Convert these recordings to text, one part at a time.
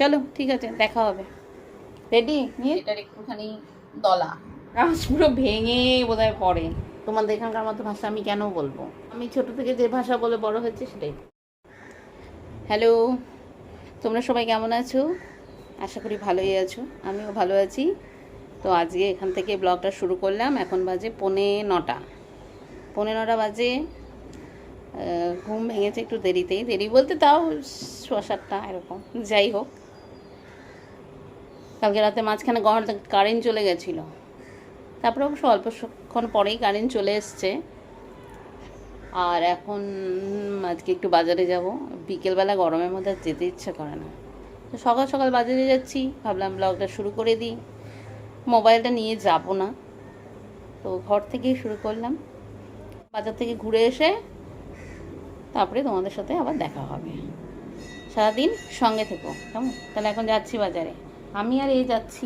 চলো ঠিক আছে দেখা হবে। রেডি নিয়ে? এটার একটুখানি দলা। পুরো ভেঙে বোধহয় পড়ে। তোমাদের এখানকার মতো ভাষা আমি কেন বলব? আমি ছোট থেকে যে ভাষা বলে বড় হয়েছে সেটাই। হ্যালো তোমরা সবাই কেমন আছো? আশা করি ভালোই আছো আমিও ভালো আছি। তো আজকে এখান থেকে ব্লগটা শুরু করলাম এখন বাজে পৌনে নটা। পৌনে নটা বাজে ঘুম ভেঙেছে একটু দেরিতেই। দেরি বলতে তাও ছ সাতটা এরকম। যাই হোক। কালকে রাতে মাঝখানে ঘর কারেন্ট চলে গেছিল। তারপরে অবশ্য অল্পক্ষণ পরেই কারেন্ট চলে এসছে। আর এখন আজকে একটু বাজারে যাব। বিকেলবেলা গরমের মধ্যে যেতে ইচ্ছা করে না। তো সকাল সকাল বাজারে যাচ্ছি, ভাবলাম ব্লগটা শুরু করে দিই। মোবাইলটা নিয়ে যাব না। তো ঘর থেকেই শুরু করলাম। বাজার থেকে ঘুরে এসে তারপরে তোমাদের সাথে আবার দেখা হবে। সারাদিন সঙ্গে থেকো, কেমন? তাহলে এখন যাচ্ছি বাজারে। আমি আর এই যাচ্ছি।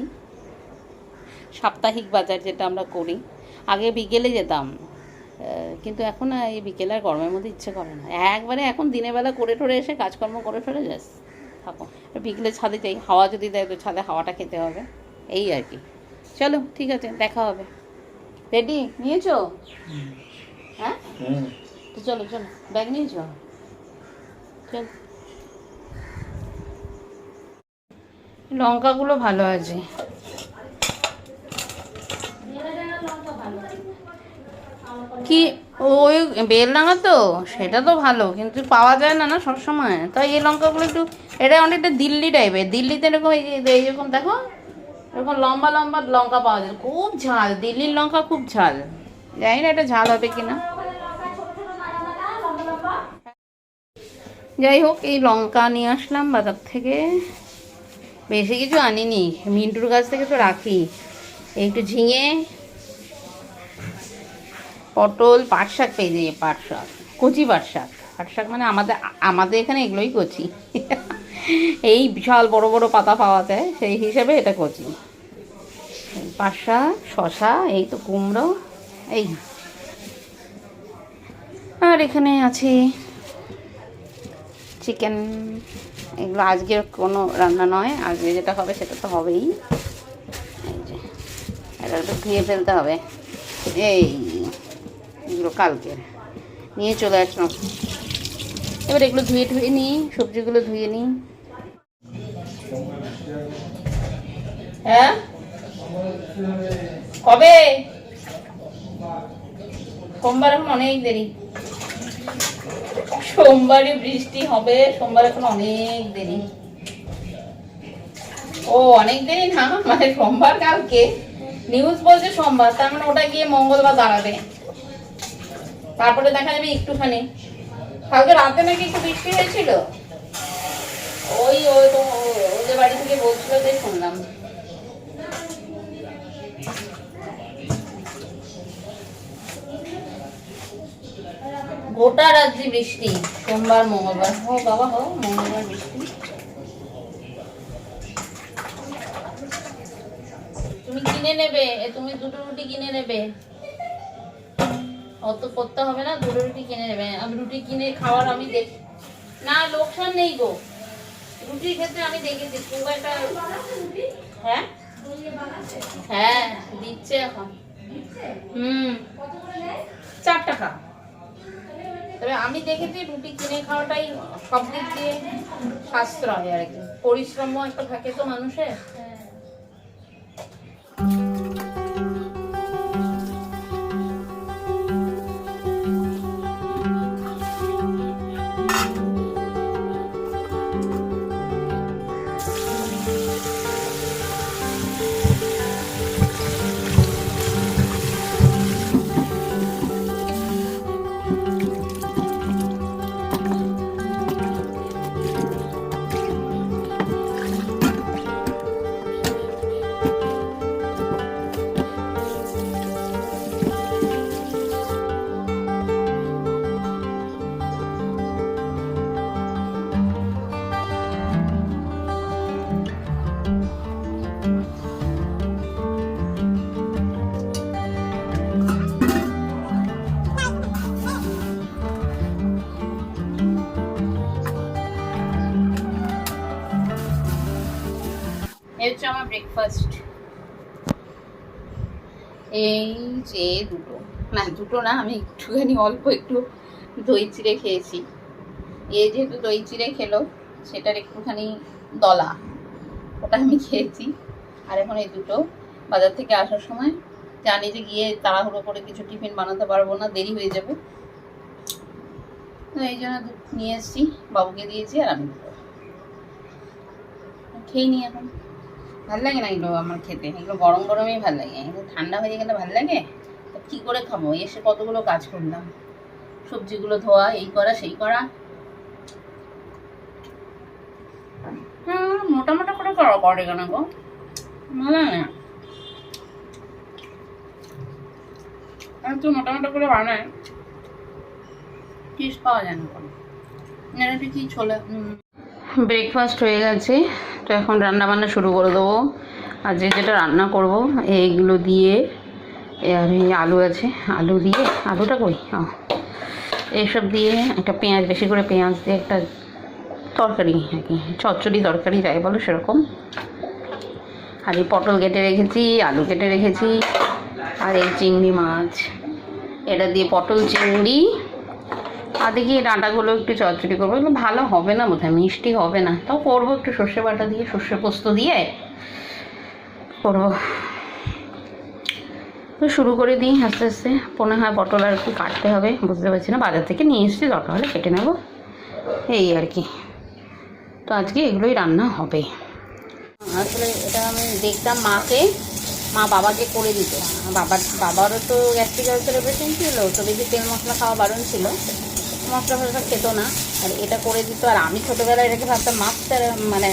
সাপ্তাহিক বাজার যেটা আমরা করি। আগে বিকেলে যেতাম। কিন্তু এখন আর এই বিকেলে আর গরমের মধ্যে ইচ্ছে করে না। একবারে এখন দিনের বেলা করে ঠরে এসে কাজকর্ম করে ঠরে যাস থাকো। বিকেলে ছাদে যাই। হাওয়া যদি দেয় তো ছাদে হাওয়াটা খেতে হবে। এই আর কি। চলো ঠিক আছে দেখা হবে। রেডি? নিয়েছো? হ্যাঁ? তো চলো চলো। ব্যাগ নিয়েছো? চল। লঙ্কাগুলো ভালো আছে। কি ওই বেলডাঙা তো? সেটা তো ভালো, কিন্তু পাওয়া যায় না না, সবসময়। তাই এই লঙ্কাগুলো একটু, এটা অনেকটা দিল্লি টাইপের দিল্লিতে এরকম এই যে এইরকম দেখো, এরকম লম্বা লম্বা লঙ্কা পাওয়া যায়। খুব ঝাল, দিল্লির লঙ্কা খুব ঝাল। জানি না এটা ঝাল হবে কিনা। যাই হোক, এই লঙ্কা নিয়ে আসলাম বাজার থেকে। বেশি কিছু আনিনি। মিন্টুর কাছ থেকে তো রাখি। একটু ঝিঙে, পটল, পাট শাক পেয়ে যাই, পাট শাক, কচি পাট শাক। পাট শাক মানে আমাদের আমাদের এখানে এগুলোই কচি। এই বিশাল বড় বড় পাতা পাওয়া যায়, সেই হিসেবে এটা কচি। পাট শাক শশা এই তো কুমড়ো, এই। আর এখানে আছে চিকেন। এগুলো আজকের কোনো রান্না নয়, আজকে যেটা হবে সেটা তো হবেই। এই যে, এটা একটু ধুয়ে ফেলতে হবে। এই এগুলো কালকের নিয়ে চলে আসলাম। এবার এগুলো ধুয়ে ধুয়ে নিই, সবজিগুলো ধুয়ে নিই। হ্যাঁ? কবে? সোমবার এখন অনেক দেরি। সোমবারে বৃষ্টি হবে, সোমবার এখন অনেক দেরি। ও, অনেক দেরি না? মানে সোমবার কালকে? নিউজ বলছে সোমবার, তার মানে ওটা গিয়ে মঙ্গলবার দাঁড়াবে। তারপরে দেখা যাবে একটুখানি। কালকে রাতে নাকি একটু বৃষ্টি হয়েছিল? ওই ওই তো ওদের বাড়ি থেকে বলছিল যে শুনলাম। গোটা রাত্রি বৃষ্টি, সোমবার, মঙ্গলবার। হো বাবা হো মঙ্গলবার বৃষ্টি। তুমি কিনে নেবে তুমি দুটো রুটি কিনে নেবে। অত করতে হবে না, দুটো রুটি কিনে নেবে। আমি রুটি কিনে খাওয়ার আমি দেখ না, লোকসান নেই গো। রুটির ক্ষেত্রে আমি দেখেছি, খুব একটা হ্যাঁ? হ্যাঁ দিচ্ছে এখন। হুম। চার টাকা। তবে আমি দেখেছি রুটি কিনে খাওয়াটাই সব দিক দিয়ে সাশ্রয় আর কি। পরিশ্রম একটা থাকে তো মানুষের। ব্রেকফাস্ট এই যে দুটো। না দুটো না, আমি একটুখানি অল্প একটু দই চিড়ে খেয়েছি। এ যেহেতু দই চিড়ে খেলো, সেটার একটুখানি দলা, ওটা আমি খেয়েছি। আর এখন এই দুটো, বাজার থেকে আসার সময় জানি যে গিয়ে তাড়াহুড়ো করে কিছু টিফিন বানাতে পারব না, দেরি হয়ে যাবে। তো এই জন্য নিয়ে এসেছি, বাবুকে দিয়েছি আর আমি খেয়ে নি এখন। ভালো লাগে না এগুলো আমার খেতে? এগুলো গরম গরমেই ভালো লাগে এগুলো ঠান্ডা হয়ে গেলে ভালো লাগে কী করে খাব? এসে কতগুলো কাজ করলাম। সবজিগুলো ধোয়া, এই করা, সেই করা। হ্যাঁ মোটা মোটা করে করা করে কেন গো? ভালো না। একটু মোটা মোটা করে বানায়। টেস্ট পাওয়া যায় না কোনো। কি ছোলা ব্রেকফাস্ট হয়ে গেছে। তো এখন রান্না বান্না শুরু করে দেবো। আর যে যেটা রান্না করব এইগুলো দিয়ে আর এই আলু আছে, আলু দিয়ে, আলুটা কই এইসব দিয়ে একটা পেঁয়াজ, বেশি করে পেঁয়াজ দিয়ে একটা তরকারি আর কি, চচ্চড়ি তরকারি যাই বলো সেরকম। আর এই পটল কেটে রেখেছি, আলু কেটে রেখেছি, আর এই চিংড়ি মাছ। এটা দিয়ে পটল, চিংড়ি দেখি এই ডাঁটাগুলো একটু চচ্চড়ি করব। এগুলো ভালো হবে না বোধহয়, মিষ্টি হবে না। তাও করব একটু সর্ষে বাটা দিয়ে, সর্ষে পোস্ত দিয়ে করব। তো শুরু করে দিই আস্তে আস্তে। মনে হয়, পটল আর একটু কাটতে হবে, বুঝতে পারছি না। বাজার থেকে নিয়ে এসেছি দরকার হলে কেটে নেব। এই আর কি। তো আজকে এগুলোই রান্না হবে। আসলে এটা আমি দেখতাম মাকে, মা বাবাকে করে দিত। বাবার, বাবারও তো গ্যাস্ট্রিক আলসারের পেশেন্ট ছিল, তো বেশি তেল মশলা খাওয়া বারণ ছিল। মশলা ফসলা খেত না। আর এটা করে দিত। আর আমি ছোটোবেলায় এটাকে ভাবতাম, মাছ ছাড়া মানে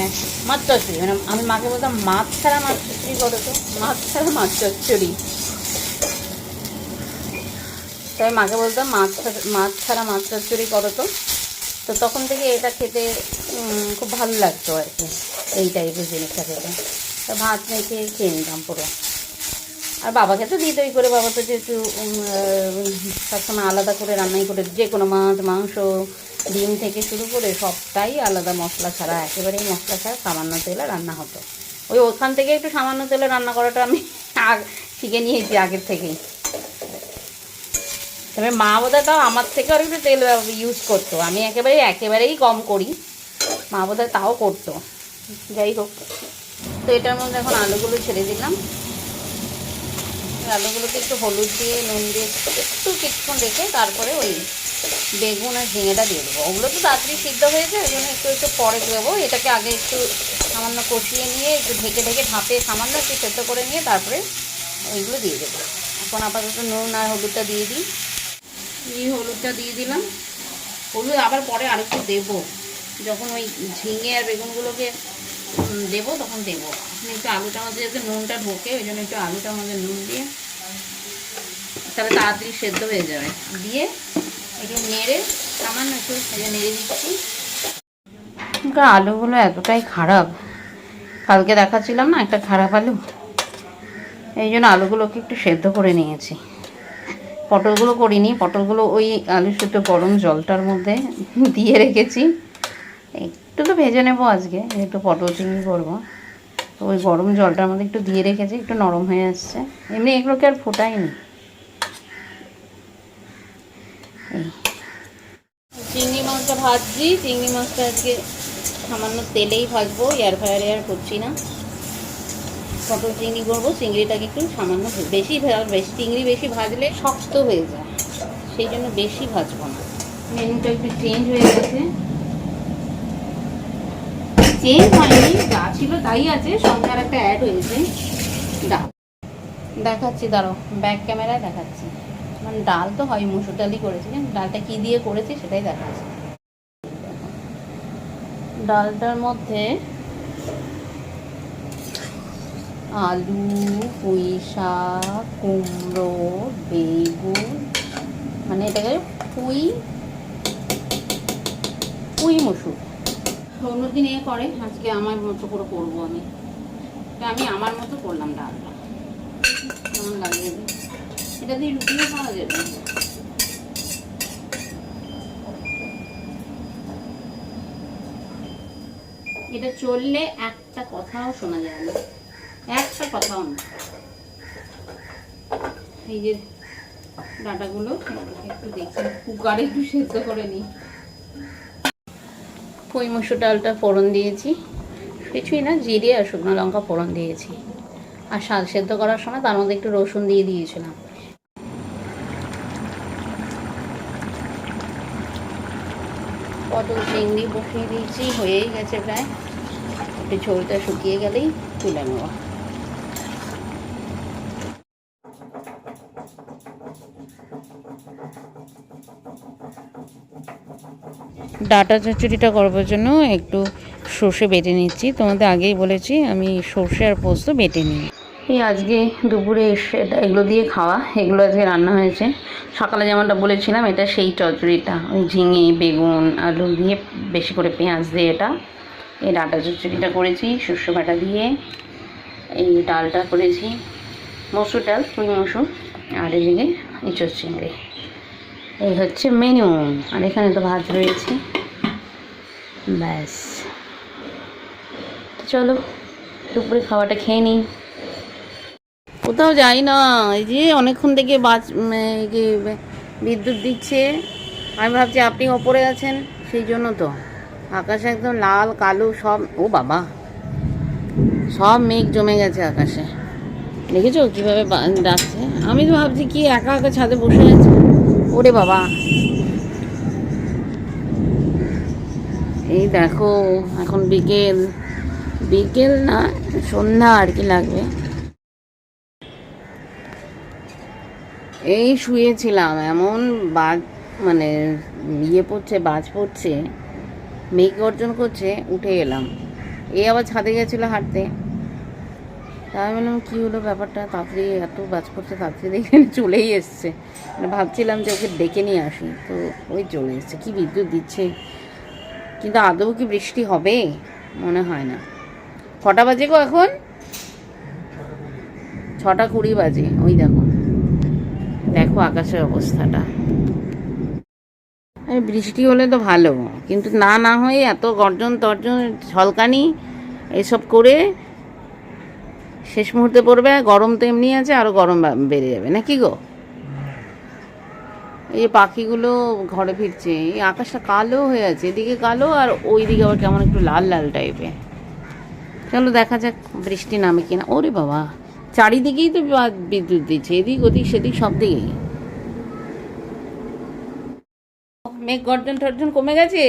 মাছ চচ্চড়ি। মানে আমি মাকে বলতাম, মাছ ছাড়া মাছ চচ্চড়ি করো তো। মাছ ছাড়া মাছ চচ্চড়ি। তাই মাকে বলতাম, মাছ মাছ ছাড়া মাছ চচ্চড়ি করো তো। তো তখন থেকে এটা খেতে খুব ভালো লাগতো আর কি। এই টাইপের জিনিসটা খেতে। তো ভাত মেখে খেয়ে নিতাম পুরো। আর বাবাকে তো দিতই, করে বাবা তো যেহেতু সবসময় আলাদা করে রান্নাই করে, যে কোনো মাছ, মাংস, ডিম থেকে শুরু করে সবটাই আলাদা মশলা ছাড়া, একেবারেই মশলা ছাড়া সামান্য তেলে রান্না হতো। ওই ওখান থেকে একটু সামান্য তেলে রান্না করাটা আমি শিখে নিয়েছি আগের থেকেই। তবে মা বোধহয় তাও আমার থেকে আর একটু তেল ইউজ করতো। আমি একেবারে, একেবারেই কম করি। মা বোধহয় তাও করতো। যাই হোক, তো এটার মধ্যে এখন আলুগুলো ছেড়ে দিলাম। আলুগুলোকে একটু হলুদ দিয়ে, নুন দিয়ে একটু কিছুক্ষণ রেখে তারপরে ওই বেগুন আর ঝিঙেটা দিয়ে দেবো। ওগুলো তো তাড়াতাড়ি সিদ্ধ হয়েছে ওই জন্য একটু একটু পরে দেবো। এটাকে আগে একটু সামান্য কষিয়ে নিয়ে, একটু ঢেকে ঢেকে ঢাপে সামান্য একটু সেদ্ধ করে নিয়ে তারপরে ওইগুলো দিয়ে দেবো। এখন আপাতত নুন আর হলুদটা দিয়ে দিই। এই হলুদটা দিয়ে দিলাম। হলুদ আবার পরে আরেকটু দেবো। যখন ওই ঝিঙে আর বেগুনগুলোকে দেবো, তখন দেবো। একটু আলুটার মধ্যে যাতে নুনটা ঢোকে, ওই জন্য একটু আলুটার মধ্যে নুন দিয়ে তাহলে তাড়াতাড়ি সেদ্ধ হয়ে যাবে। দিয়ে একটু নেড়ে সামান্য একটু নেড়ে দিচ্ছি। আলুগুলো এতটাই খারাপ। কালকে দেখাচ্ছিলাম না একটা খারাপ আলু? এই জন্য আলুগুলোকে একটু সেদ্ধ করে নিয়েছি। পটলগুলো করিনি, পটলগুলো ওই আলু সেদ্ধ গরম জলটার মধ্যে দিয়ে রেখেছি। একটু তো ভেজে নেব আজকে একটু পটল চিংড়ি করব। তো ওই গরম জলটার মধ্যে একটু দিয়ে রেখেছি একটু নরম হয়ে আসছে। এমনি এগুলোকে আর ফোটাইনি। চিংড়ি মাছটা ভাজছি চিংড়ি মাছটা আজকে সামান্য তেলেই ভাজবো এয়ার ফ্রায়ার এয়ার করছি না। পটল চিংড়ি করব চিংড়িটাকে একটু সামান্য বেশি বেশি চিংড়ি বেশি ভাজলে শক্ত হয়ে যায়। সেই জন্য বেশি ভাজবো না। মেনুটা একটু চেঞ্জ হয়ে গেছে। চেঞ্জ হয়নি যা ছিল তাই আছে সঙ্গে আর একটা অ্যাড হয়েছে ডাল দেখাচ্ছি দাঁড়ো ব্যাক ক্যামেরায় দেখাচ্ছি। মানে ডাল তো হয়, মুসুর ডালই করেছি ডালটা কী দিয়ে করেছি সেটাই দেখাচ্ছি। ডালটার মধ্যে আলু পুঁই শাক কুমড়ো, বেগুন মানে এটাকে পুঁই পুঁই মসুর। অন্যদিন এ করে, আজকে আমার মতো করে করব আমি। আমি আমার মতো করলাম ডালটা। কেমন লাগে এটা? দিয়ে রুটিও খাওয়া যাবে? এটা চললে একটা কথাও শোনা যায় না। একটা কথাও না। এই যে ডাটাগুলো, একটু দেখি, কুকারে একটু সেদ্ধ করে নিই। পুঁই মুসুর ডালটা ফোড়ন দিয়েছি। কিছুই না, জিরে আর শুকনো লঙ্কা ফোড়ন দিয়েছি। আর শাল সেদ্ধ করার সময় তার মধ্যে একটু রসুন দিয়ে দিয়েছিলাম। পটল চিংড়ি বসিয়ে দিয়েছি, হয়েই গেছে প্রায়। একটু ঝোলটা শুকিয়ে গেলেই তুলে নেওয়া ডাটা চচ্চড়িটা করবার জন্য একটু সর্ষে বেটে নিচ্ছি। তোমাদের আগেই বলেছি, আমি সর্ষে আর পোস্ত বেটে নিই। এই আজকে দুপুরে এগুলো দিয়ে খাওয়া, এগুলো আজকে রান্না হয়েছে। সকালে যেমনটা বলেছিলাম, এটা সেই চচ্চড়িটা, ওই ঝিঙে, বেগুন, আলু দিয়ে বেশি করে পেঁয়াজ দিয়ে এটা। এই ডাটা চচ্চড়িটা করেছি শস্য বাটা দিয়ে। এই ডালটা করেছি, মসুর ডাল, পুঁই মসুর, আর এদিকে ইঁচড় চিংড়ি। এই হচ্ছে মেনু আর এখানে তো ভাত রয়েছে। ব্যাস। চলো, দুপুরে খাওয়াটা খেয়ে নিই। কোথাও যাই না, এই যে অনেকক্ষণ থেকে এই বিদ্যুৎ দিচ্ছে। আমি ভাবছি আপনি ওপরে আছেন, সেই জন্য তো। আকাশে একদম লাল, কালো, সব ও বাবা। সব মেঘ জমে গেছে আকাশে। দেখেছ কীভাবে ডাকছে? আমি তো ভাবছি কি একা একা ছাদে বসে আছে। ওরে বাবা। এই দেখো, এখন বিকেল। বিকেল না, সন্ধ্যা আর কি লাগবে। এই শুয়েছিলাম, এমন বাজ মানে ইয়ে পড়ছে, বাজ পড়ছে, মেঘ গর্জন করছে, উঠে এলাম। এই আবার ছাদে গেছিল হাঁটতে। তাই বললাম, কী হলো ব্যাপারটা? তাড়াতাড়ি এত বাজ পড়ছে, তাড়াতাড়ি দেখে চলেই এসছে। মানে ভাবছিলাম যে ওকে ডেকে নিয়ে আসি, তো ওই চলে এসছে। কি বিদ্যুৎ দিচ্ছে? কিন্তু আদৌ কি বৃষ্টি হবে? মনে হয় না। কটা বাজে গো এখন? ছটা কুড়ি বাজে। ওই দেখো। দেখো আকাশের অবস্থাটা। বৃষ্টি হলে তো ভালো, কিন্তু না না হয়ে এত গর্জন তর্জন, ঝলকানি, এসব করে শেষ মুহূর্তে পড়বে গরম তো এমনি আছে আরও গরম বেড়ে যাবে। নাকি গো? এই পাখিগুলো ঘরে ফিরছে। এই আকাশটা কালো হয়ে আছে, এদিকে কালো আর ওই দিকে আবার কেমন একটু লাল লাল টাইপের চলো দেখা যাক বৃষ্টি নামে কিনা। ওরে বাবা, চারিদিকেই তো বিদ্যুৎ দিচ্ছে, এদিক ওদিক সেদিক সব দিকেই। মেঘ গর্জন টর্জন কমে গেছে?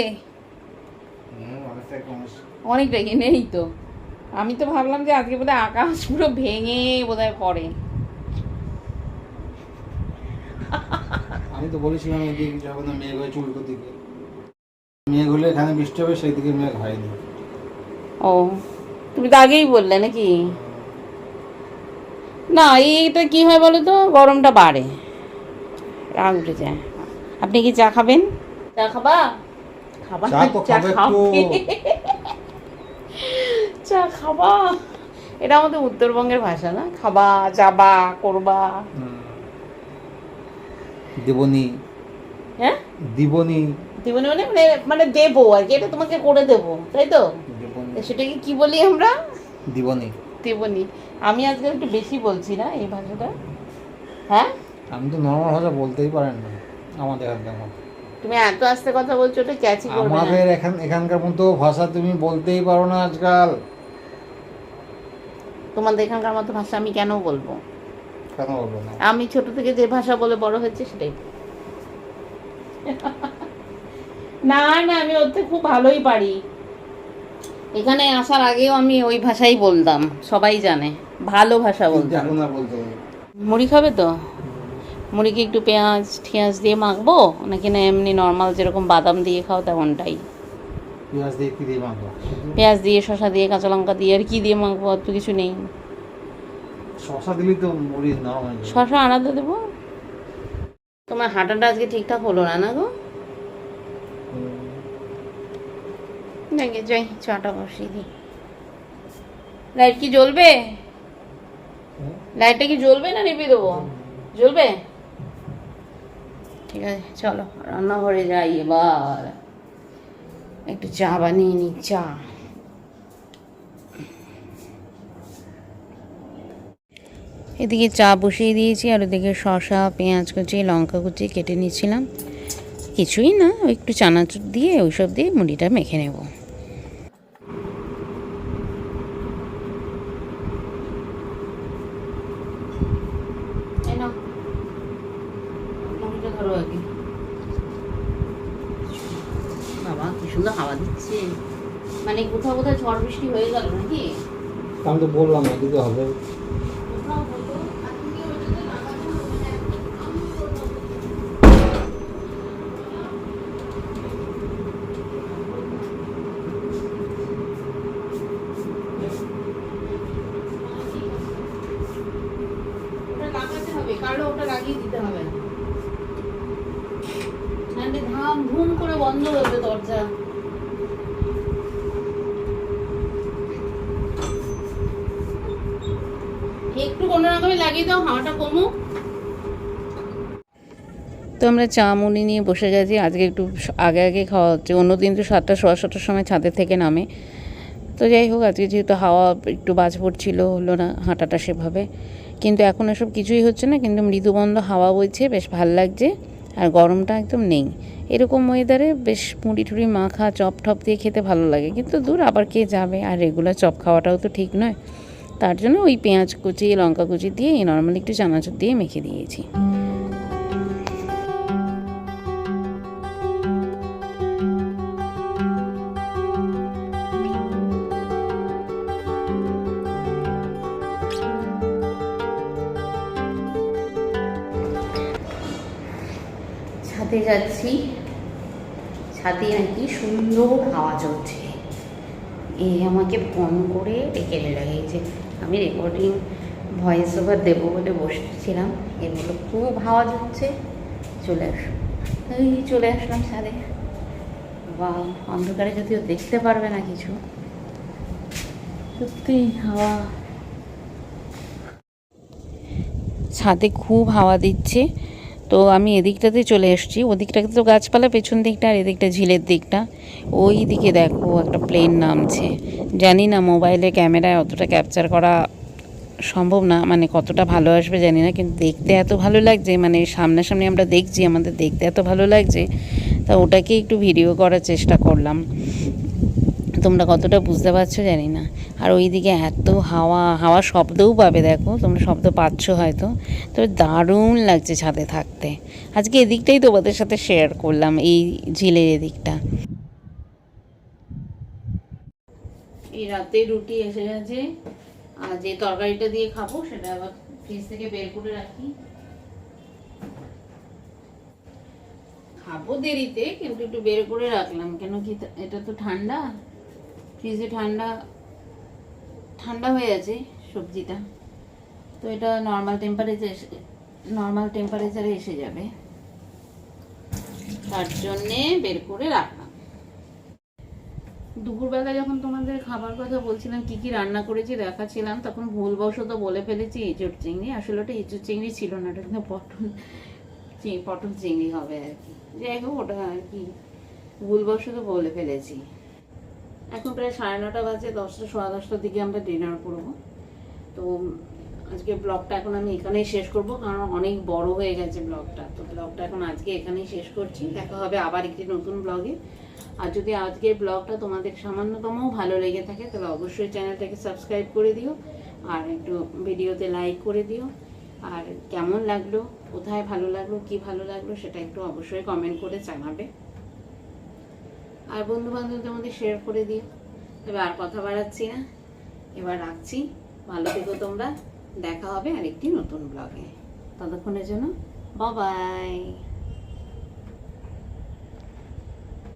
অনেকটাই নেই তো। আমি তো ভাবলাম যে আজকে বোধহয় আকাশ পুরো ভেঙে বোধহয় পড়ে। আমি তো বলেছিলাম এদিকে যখন মেঘ হয়েছে উল্টো দিকে মেঘ হলে এখানে বৃষ্টি হবে সেই দিকে মেঘ হয়নি। ও তুমি তো আগেই বললে নাকি? না এইটা কি হয় বলো তো? গরমটা বাড়ে। রাগ উঠে যায়। আপনি কি চা খাবেন? চা খাবা? খাবা চা তো খাব একটু। খাবে। চা খাবা। এটা আমাদের উত্তরবঙ্গের ভাষা না? খাবা যাবা করবা। দেবনি। হ্যাঁ দিবনি। জীবনে মানে মানে মানে দেবো আর কি এটা তোমাকে করে দেবো তাই তো? সেটাকে কি বলি আমরা? দিবনি। দেবনি। আমি আজকে একটু বেশি বলছি না এই ভাষাটা? হ্যাঁ? আমি তো নর্মাল ভাষা বলতেই পারেন না আমাদের এখানকার মতো তুমি এত আস্তে কথা বলছো ওটা ক্যাচি করবে আমাদের এখান এখানকার মতো ভাষা তুমি বলতেই পারো না আজকাল। তোমাদের এখানকার মতো ভাষা আমি কেন বলব? কেন বলব না? আমি ছোট থেকে যে ভাষা বলে বড় হয়েছে সেটাই। না না আমি ওতে খুব ভালোই পারি। এখানে আসার আগেও আমি ওই ভাষাই বলতাম সবাই জানে ভালো ভাষা বলতাম। মুড়ি খাবে তো? মুড়িকে একটু পেঁয়াজ ঠিয়াজ দিয়ে মাখবো নাকি না এমনি নর্মাল যেরকম বাদাম দিয়ে খাও তেমনটাই। পেঁয়াজ দিয়ে কি দিয়ে মাখবো? পেঁয়াজ দিয়ে শসা দিয়ে কাঁচা লঙ্কা দিয়ে আর কি দিয়ে মাখবো আর তো কিছু নেই। শশা দিলেই তো মুড়ি হয়ে। যাবে শসা আলাদা দেবো? তোমার হাঁটাটা আজকে ঠিকঠাক হলো না না গো। নাকি যাই চাটা বসিয়ে দিই। লাইট কি জ্বলবে? লাইটটা কি জ্বলবে না নিভিয়ে দেবো? জ্বলবে? ঠিক আছে চলো রান্নাঘরে যাই এবার। একটু চা বানিয়ে নিই চা। এদিকে চা বসিয়ে দিয়েছি আর ওদিকে শসা পেঁয়াজ কুচি লঙ্কা কুচি কেটে নিয়েছিলাম কিছুই না ওই একটু চানাচুর দিয়ে ওইসব দিয়ে মুড়িটা মেখে নেব। বাবা কি সুন্দর হাওয়া দিচ্ছে। মানে কোথাও কোথাও ঝড় বৃষ্টি হয়ে গেল নাকি? আমি তো বললাম দিতে হবে কোথাও হতো আর তুমি ওটাতে লাগাতে হবে না আমি করব। ওটা ওটা লাগিয়ে দিতে হবে। নাহলে ধুম করে বন্ধ হবে দরজা। একটু কোনো রকমে লাগিয়ে দাও, হাওয়াটা কমুক। তো আমরা চা মুড়ি নিয়ে বসে গেছি। আজকে একটু আগে আগে খাওয়া হচ্ছে। অন্য দিন তো সাতটা, সোয়া সাতটার সময় ছাদের থেকে নামে। তো যাই হোক, আজকে যেহেতু হাওয়া একটু বাজ পড়ছিল, হলো না হাঁটাটা সেভাবে। কিন্তু এখন এসব কিছুই হচ্ছে না, কিন্তু মৃদুবন্ধ হাওয়া বইছে, বেশ ভালো লাগছে, আর গরমটা একদম নেই। এরকম ওয়েদারে বেশ মুড়ি টুড়ি মাখা, চপ ঠপ দিয়ে খেতে ভালো লাগে, কিন্তু দূর আবার কে যাবে? আর রেগুলার চপ খাওয়াটাও তো ঠিক নয়। তার জন্য ওই পেঁয়াজ কুচি, লঙ্কা কুচি দিয়ে নর্মালি একটু চানাচুর দিয়ে মেখে দিয়েছি। যাচ্ছি। ছাদে নাকি সুন্দর হাওয়া চলছে। এ আমাকে ফোন করে ডেকে লাগিয়েছে আমি রেকর্ডিং ভয়েস ওভার দেবো বলে বসেছিলাম। এ বলল, খুব হাওয়া যাচ্ছে। চলে আসো। এই চলে আসলাম ছাদে বা অন্ধকারে যদিও দেখতে পারবে না কিছু। সত্যি হাওয়া। ছাদে খুব হাওয়া দিচ্ছে। তো আমি এদিকটাতে চলে এসেছি। ওদিকটাতে তো গাছপালা, পেছন দিকটা আর এদিকটা ঝিলের দিকটা। ওই দিকে দেখো একটা প্লেন নামছে। জানি না মোবাইলে ক্যামেরায় অতটা ক্যাপচার করা সম্ভব না মানে কতটা ভালো আসবে জানি না, কিন্তু দেখতে এত ভালো লাগছে মানে সামনাসামনি আমরা দেখছি, আমাদের দেখতে এত ভালো লাগছে। তা ওটাকে একটু ভিডিও করার চেষ্টা করলাম। তোমরা কতটা বুঝতে পারছ জানি না। আর ওইদিকে এত হাওয়া হাওয়া শব্দও পাবে দেখো, তোমরা শব্দ পাচ্ছ হয়তো। তবে দারুণ লাগছে ছাদে থাকতে। আজকে এদিকটাই তোমাদের সাথে শেয়ার করলাম, এই ঝিলের এদিকটা। এই রাতে রুটি এসে গেছে। আর যে তরকারিটা দিয়ে খাব, সেটা আবার ফ্রিজ থেকে বের করে রাখি। খাব দেরিতে, কিন্তু একটু বের করে রাখলাম। কেন কি এটা তো ঠান্ডা? ফ্রিজে ঠান্ডা ঠান্ডা হয়ে আছে সবজিটা। তো এটা নর্মাল টেম্পারেচার নর্মাল টেম্পারেচারে এসে যাবে। তার জন্যে বের করে রাখলাম। দুপুরবেলা যখন তোমাদের খাবার কথা বলছিলাম, কি কি রান্না করেছি দেখাচ্ছিলাম, তখন ভুলবশত বলে ফেলেছি, এঁচড় চিংড়ি। আসলে ওটা এঁচড় চিংড়ি ছিল না, ওটা কিন্তু পটল পটল চিংড়ি হবে আর কি। যাই হোক, ওটা আর কি, ভুলবশত বলে ফেলেছি। এখন প্রায় সাড়ে নটা বাজে, দশটা, সোয়া দশটার দিকে আমরা ডিনার করব। তো আজকে ব্লগটা এখন আমি এখানেই শেষ করব, কারণ অনেক বড় হয়ে গেছে ব্লগটা। তো ব্লগটা এখন আজকে এখানেই শেষ করছি। দেখা হবে আবার একটি নতুন ব্লগে। আর যদি আজকের ব্লগটা তোমাদের সামান্যতমও ভালো লেগে থাকে, তাহলে অবশ্যই চ্যানেলটাকে সাবস্ক্রাইব করে দিও, আর একটু ভিডিওতে লাইক করে দিও। আর কেমন লাগল, কোথায় ভালো লাগল, কি ভালো লাগল, সেটা একটু অবশ্যই কমেন্ট করে জানাবে। আর বন্ধু বান্ধবদের মধ্যে শেয়ার করে দিও। তবে আর কথা বাড়াচ্ছি না। এবার রাখছি। ভালো থেকো তোমরা। দেখা হবে আরেকটি নতুন ব্লগে ততক্ষণের জন্য বাবাই